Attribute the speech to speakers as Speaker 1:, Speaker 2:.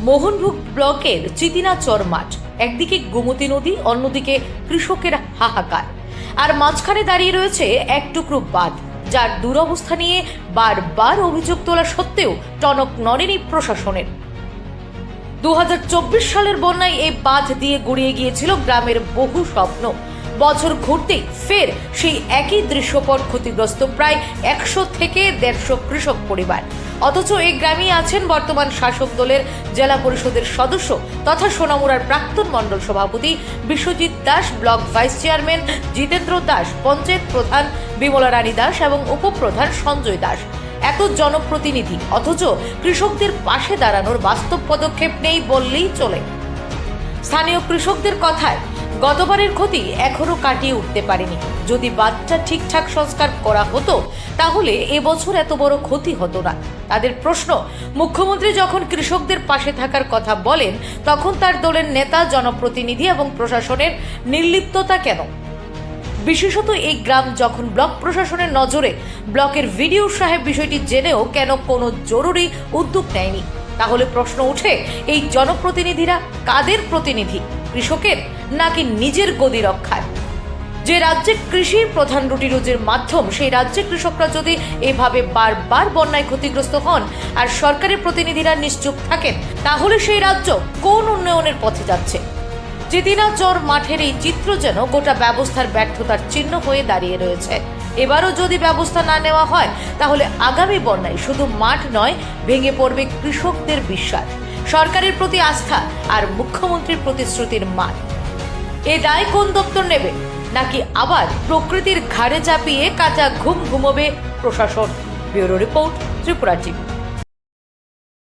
Speaker 1: মোহনভোগ ব্লকের চিতিনাচর মাঠ। একদিকে গোমতী নদী, অন্যদিকে কৃষকের হাহাকার। আর মাঝখানে দাঁড়িয়ে রয়েছে এক টুকরো বাঁধ, যার দুরবস্থা নিয়ে বারবার অভিযোগ তোলা সত্ত্বেও টনক নড়েনি প্রশাসনের। দু হাজার চব্বিশ সালের বন্যায় এই বাঁধ দিয়ে গড়িয়ে গিয়েছিল গ্রামের বহু স্বপ্ন। বছর ঘুরতেই ফের সেই একই দৃশ্যপট ক্ষতিগ্রস্ত প্রায় একশো থেকে দেড়শো কৃষক পরিবার। অথচ এই গ্রামেই আছেন বর্তমান শাসক দলের জেলা পরিষদের সদস্য তথা সোনামুড়ার প্রাক্তন মণ্ডল সভাপতি Biswajit Das, block vice chairman Jitendra Das, panchayat প্রধান বিমলা রানী দাস এবং উপপ্রধান সঞ্জয় দাস। এত জনপ্রতিনিধি, অথচ কৃষকদের পাশে দাঁড়ানোর বাস্তব পদক্ষেপ নেই বললেই চলে। স্থানীয় কৃষকদের কথায় গতবারের ক্ষতি এখনও কাটিয়ে উঠতে পারেনি। যদি বাচ্চা ঠিকঠাক সংস্কার করা হতো, তাহলে এবছর এত বড় ক্ষতি হতো না। তাদের প্রশ্ন, মুখ্যমন্ত্রী যখন কৃষকদের পাশে থাকার কথা বলেন, তখন তার দলের নেতা, জনপ্রতিনিধি এবং প্রশাসনের নির্লিপ্ততা কেন? বিশেষত এই গ্রাম যখন ব্লক প্রশাসনের নজরে, ব্লকের ভিডিও সাহেব বিষয়টি জেনেও কেন কোনো জরুরি উদ্যোগ নেয়নি? তাহলে প্রশ্ন উঠে, এই জনপ্রতিনিধিরা কাদের প্রতিনিধি? কৃষকের নাকি নিজের গদি রক্ষায়? যে রাজ্যে কৃষি প্রধান রুটি রোজের মাধ্যম, সেই রাজ্যে কৃষকরা যদি এভাবে বারবার বন্যায় ক্ষতিগ্রস্ত হন আর সরকারের প্রতিনিধিরা নিশ্চুপ থাকেন, তাহলে সেই রাজ্য কোন উন্নয়নের পথে যাচ্ছে? চিতিনাচর মাঠের এই চিত্র যেন গোটা ব্যবস্থার ব্যর্থতার চিহ্ন হয়ে দাঁড়িয়ে রয়েছে। এবারও যদি ব্যবস্থা না নেওয়া হয়, তাহলে আগামী বন্যায় শুধু মাঠ নয়, ভেঙে পড়বে কৃষকদের বিশ্বাস। সরকারের প্রতি আস্থা আর মুখ্যমন্ত্রীর প্রতিশ্রুতির মান। এ দায় কোন দপ্তর নেবে? নাকি আবার প্রকৃতির ঘাড়ে চাপিয়ে কাঁচা ঘুম ঘুমোবে প্রশাসন? Bureau report Tripura TV.